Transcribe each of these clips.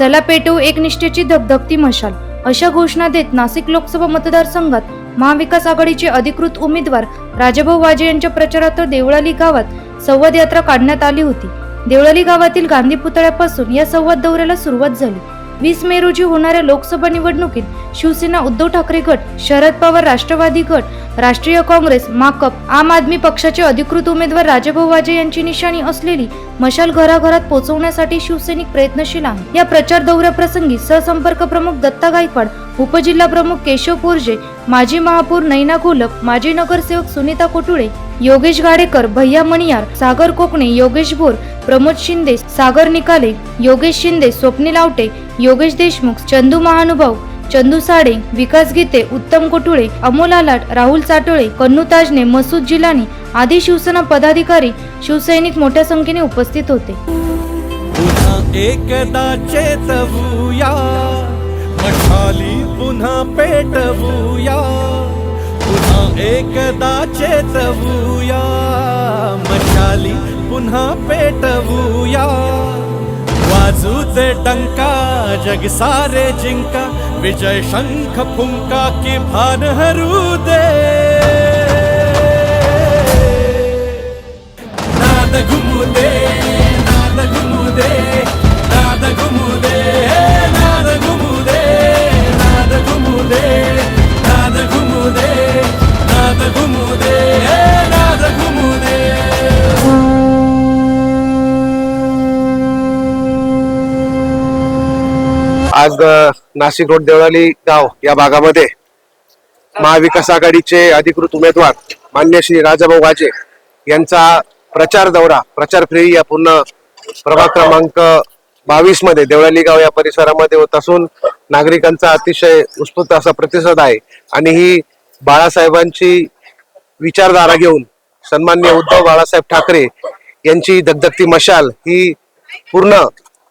चला पेटवू एकनिष्ठेची धगधगती मशाल अशा घोषणा देत नाशिक लोकसभा मतदारसंघात महाविकास आघाडीचे अधिकृत उमेदवार राजाभाऊ वाजे यांच्या प्रचारार्थ देवळाली गावात संवाद यात्रा काढण्यात आली होती. देवळाली गावातील गांधी पुतळ्यापासून या संवाद दौऱ्याला सुरुवात झाली. वीस मे रोजी होणाऱ्या लोकसभा निवडणुकीत शिवसेना उद्धव ठाकरे गट शरद पवार राष्ट्रवादी गट राष्ट्रीय काँग्रेस माकप आम आदमी पक्षाचे अधिकृत उमेदवार राजाभाऊ वाजे यांची निशाणी असलेली मशाल घराघरात पोहोचवण्यासाठी शिवसैनिक प्रयत्नशील आहे. या प्रचार दौऱ्याप्रसंगी सहसंपर्क प्रमुख दत्ता गायकवाड उपजिल्हा प्रमुख केशव कोरजे माजी महापौर नैना घोलप माजी नगरसेवक सुनीता कोटुळे योगेश गाडेकर भैया मणियार सागर कोकणे योगेश भोर प्रमोद शिंदे सागर निकाले योगेश शिंदे स्वप्नी लावटे योगेश देशमुख चंदू महानुभाव चंदू साडे विकास गीते उत्तम कोटुळे अमोल आलाट राहुल चाटोळे कन्नू ताजने मसूद जिलानी आदी शिवसेना पदाधिकारी शिवसैनिक मोठ्या संख्येने उपस्थित होते. एकदा चेतवूया पुन्हा पेटवूया. पुन्हा एकदा चेतवूया मशाली पुन्हा पेटवूया. वाजूचे डंका जग सारे जिंका विजय शंख फुंका की भान हरू दे. नाद घुमू दे. आज नाशिक रोड देवळाली गाव या भागामध्ये महाविकास आघाडीचे अधिकृत उमेदवार मान्य श्री राजाभाऊ वाजे यांचा प्रचार दौरा प्रचार फेरी या पूर्ण प्रभाग क्रमांक बावीसमध्ये देवळाली गाव या परिसरामध्ये होत असून नागरिकांचा अतिशय उत्स्फूर्त असा प्रतिसाद आहे आणि ही बाळासाहेबांची विचारधारा घेऊन सन्मान्य उद्धव बाळासाहेब ठाकरे यांची धगधगती मशाल ही पूर्ण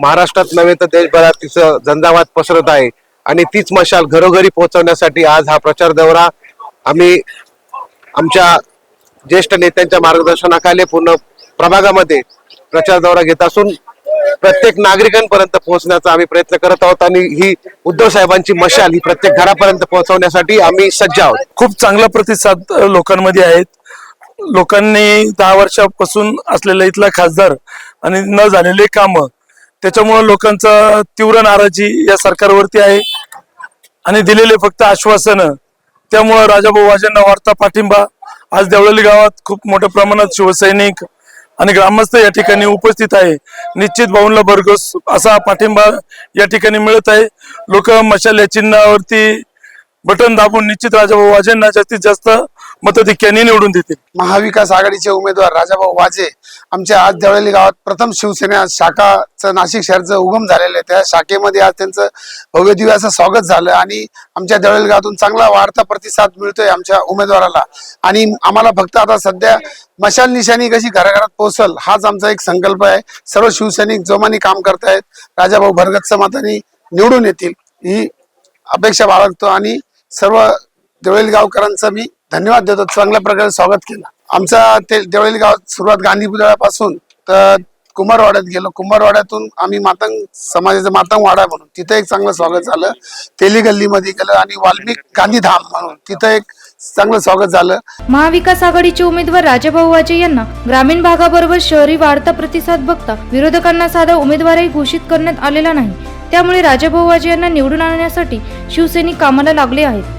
महाराष्ट्रात नव्हे तर देशभरात तिचं झंझावात पसरत आहे. आणि तीच मशाल घरोघरी पोहोचवण्यासाठी आज हा प्रचार दौरा आम्ही आमच्या ज्येष्ठ नेत्यांच्या मार्गदर्शनाखाली पूर्ण प्रभागामध्ये प्रचार दौरा घेत असून प्रत्येक नागरिकांपर्यंत पोहोचण्याचा आम्ही प्रयत्न करत आहोत आणि ही उद्धव साहेबांची मशाल ही प्रत्येक घरापर्यंत पोहोचवण्यासाठी आम्ही सज्ज आहोत. खूप चांगला प्रतिसाद लोकांमध्ये आहेत. लोकांनी दहा वर्षापासून असलेला इथला खासदार आणि न झालेले कामं त्याच्यामुळे लोकांचा तीव्र नाराजी या सरकारवरती आहे. आणि दिलेले फक्त आश्वासन. त्यामुळं राजाभाऊ वाजेंना वाढता पाठिंबा. आज देवळली गावात खूप मोठ्या प्रमाणात शिवसैनिक आणि ग्रामस्थ या ठिकाणी उपस्थित आहे. निश्चित भाऊंना भरघोस असा पाठिंबा या ठिकाणी मिळत आहे. लोक मशाल या चिन्हावरती बटन दाबून निश्चित राजाभाऊ वाजेंना जास्तीत जास्त मतधिक्याने निवडून देतील. महाविकास आघाडीचे उमेदवार राजाभाऊ वाजे आमच्या आज देवळली गावात प्रथम शिवसेना शाखाचं नाशिक शहरचं उगम झालेलं आहे. त्या शाखेमध्ये आज त्यांचं भव्य दिव्य असं स्वागत झालं आणि आमच्या देवळली गावातून चांगला वाढता प्रतिसाद मिळतोय आमच्या उमेदवाराला. आणि आम्हाला फक्त आता सध्या मशाल निशाणी कशी घराघरात पोहोचल हाच आमचा एक संकल्प आहे. सर्व शिवसैनिक जोमाने काम करतायत. राजाभाऊ भरगतचं समाधानी निवडून येतील. ही अपेक्षा बाळगतो आणि सर्व देवळी गावकरांचं मी धन्यवाद देतो. चांगल्या प्रकारे स्वागत केलं. आमचा ते देवळी गावात सुरुवात गांधी पुतळ्यापासून तर कुंभारवाड्यात गेलो. कुंभारवाड्यातून आम्ही मातंग समाजाचा मातंग वाडा म्हणून तिथं एक चांगलं स्वागत झालं. तेली गल्लीमध्ये गेलं आणि वाल्मिक गांधीधाम म्हणून तिथं एक चांगलं स्वागत झालं. महाविकास आघाडीचे उमेदवार राजाभाऊ वाजे यांना ग्रामीण भागाबरोबर शहरी वाढता प्रतिसाद बघता विरोधकांना साधा उमेदवारही घोषित करण्यात आलेला नाही. त्यामुळे राजाभाऊ वाजे यांना निवडून आणण्यासाठी शिवसैनिक कामाला लागले आहेत.